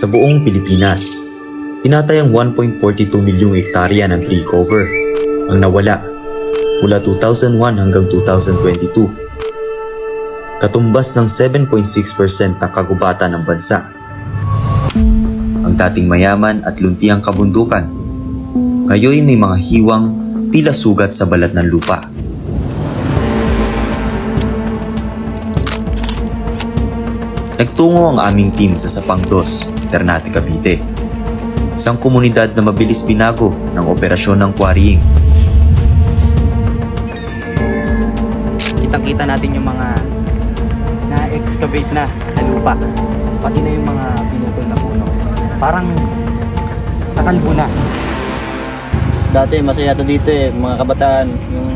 Sa buong Pilipinas, tinatayang 1.42 milyong hektarya ng tree cover ang nawala mula 2001 hanggang 2022. Katumbas ng 7.6% ng kagubatan ng bansa. Ang dating mayaman at luntiang kabundukan, ngayon may mga hiwang tila sugat sa balat ng lupa. Nagtungo ang aming team sa Sapang Dos, Ternate, Cavite. Isang komunidad na mabilis binago ng operasyon ng quarrying. Kitang-kita natin yung mga na-excavate na na lupa. Pati na yung mga pinutol na puno. Parang nakalbo na. Dati masaya to dito eh, mga kabataan, yung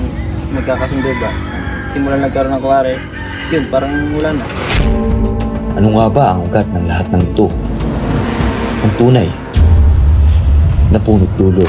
magkakasundo ba. Simulan nagkaroon ng kuwari, yun, parang wala na. Ano nga ba ang ugat ng lahat ng ito? Ang tunay na punot dulo